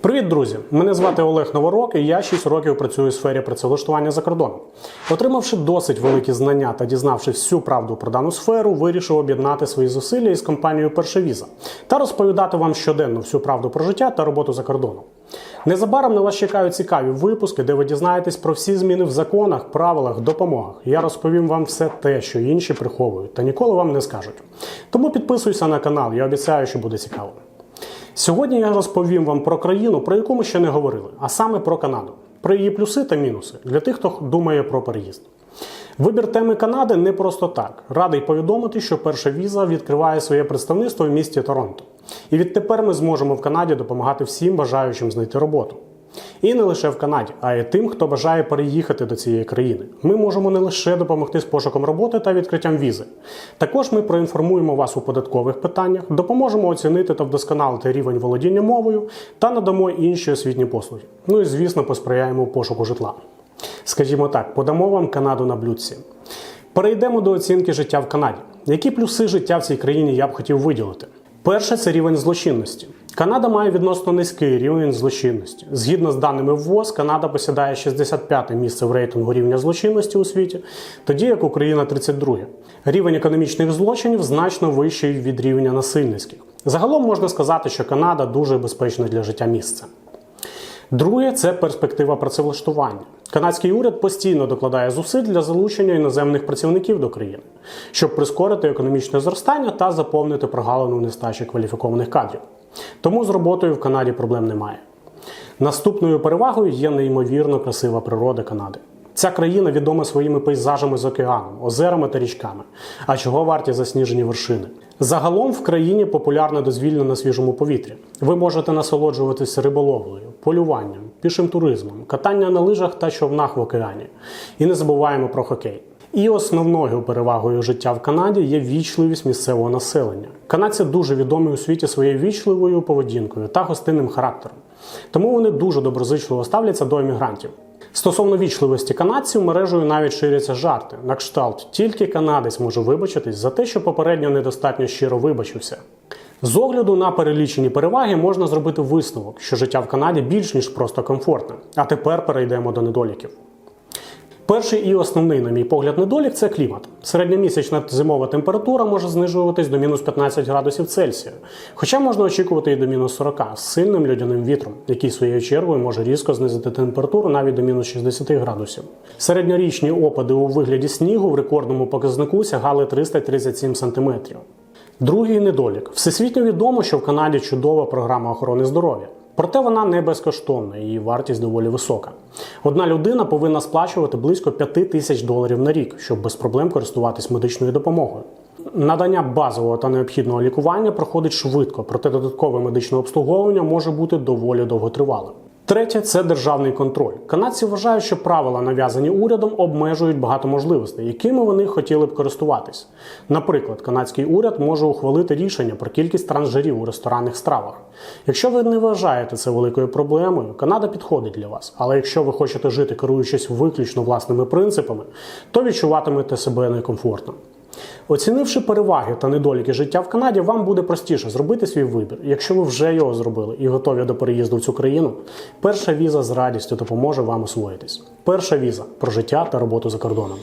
Привіт, друзі! Мене звати Олег Новорок, і я 6 років працюю у сфері працевлаштування за кордоном. Отримавши досить великі знання та дізнавши всю правду про дану сферу, вирішив об'єднати свої зусилля із компанією Перша віза та розповідати вам щоденно всю правду про життя та роботу за кордоном. Незабаром на вас чекають цікаві випуски, де ви дізнаєтесь про всі зміни в законах, правилах, допомогах. Я розповім вам все те, що інші приховують, та ніколи вам не скажуть. Тому підписуйся на канал, я обіцяю, що буде цікаво. Сьогодні я розповім вам про країну, про яку ми ще не говорили, а саме про Канаду, про її плюси та мінуси для тих, хто думає про переїзд. Вибір теми Канади не просто так. Радий повідомити, що перша віза відкриває своє представництво в місті Торонто. І відтепер ми зможемо в Канаді допомагати всім бажаючим знайти роботу. І не лише в Канаді, а й тим, хто бажає переїхати до цієї країни. Ми можемо не лише допомогти з пошуком роботи та відкриттям візи. Також ми проінформуємо вас у податкових питаннях, допоможемо оцінити та вдосконалити рівень володіння мовою та надамо інші освітні послуги. Ну і звісно, посприяємо пошуку житла. Скажімо так, подамо вам Канаду на блюдці. Перейдемо до оцінки життя в Канаді. Які плюси життя в цій країні я б хотів виділити? Перше це рівень злочинності. Канада має відносно низький рівень злочинності. Згідно з даними ВВОЗ, Канада посідає 65 місце в рейтингу рівня злочинності у світі, тоді як Україна 32. Рівень економічних злочинів значно вищий від рівня насильницьких. Загалом можна сказати, що Канада дуже безпечне для життя місце. Друге це перспектива працевлаштування. Канадський уряд постійно докладає зусиль для залучення іноземних працівників до країни, щоб прискорити економічне зростання та заповнити прогалину нестачі кваліфікованих кадрів. Тому з роботою в Канаді проблем немає. Наступною перевагою є неймовірно красива природа Канади. Ця країна відома своїми пейзажами з океаном, озерами та річками. А чого варті засніжені вершини? Загалом в країні популярне дозвілля на свіжому повітрі. Ви можете насолоджуватися риболовлею, полюванням, пішим туризмом, катання на лижах та човнах в океані. І не забуваємо про хокей. І основною перевагою життя в Канаді є вічливість місцевого населення. Канадці дуже відомі у світі своєю вічливою поведінкою та гостинним характером. Тому вони дуже доброзичливо ставляться до емігрантів. Стосовно вічливості канадців, мережею навіть ширяться жарти. На кшталт тільки канадець може вибачитись за те, що попередньо недостатньо щиро вибачився. З огляду на перелічені переваги можна зробити висновок, що життя в Канаді більш ніж просто комфортне. А тепер перейдемо до недоліків. Перший і основний, на мій погляд, недолік це клімат. Середньомісячна зимова температура може знижуватись до мінус 15 градусів Цельсія, хоча можна очікувати і до мінус 40 з сильним льодяним вітром, який своєю чергою може різко знизити температуру навіть до мінус 60 градусів. Середньорічні опади у вигляді снігу в рекордному показнику сягали 337 см. Другий недолік. Всесвітньо відомо, що в Канаді чудова програма охорони здоров'я. Проте вона не безкоштовна, її вартість доволі висока. Одна людина повинна сплачувати близько 5 тисяч доларів на рік, щоб без проблем користуватись медичною допомогою. Надання базового та необхідного лікування проходить швидко, проте додаткове медичне обслуговування може бути доволі довготривалим. Третє це державний контроль. Канадці вважають, що правила, нав'язані урядом, обмежують багато можливостей, якими вони хотіли б користуватись. Наприклад, канадський уряд може ухвалити рішення про кількість транжирів у ресторанних стравах. Якщо ви не вважаєте це великою проблемою, Канада підходить для вас. Але якщо ви хочете жити, керуючись виключно власними принципами, то відчуватимете себе некомфортно. Оцінивши переваги та недоліки життя в Канаді, вам буде простіше зробити свій вибір. Якщо ви вже його зробили і готові до переїзду в цю країну, перша віза з радістю допоможе вам освоїтись. Перша віза про життя та роботу за кордоном.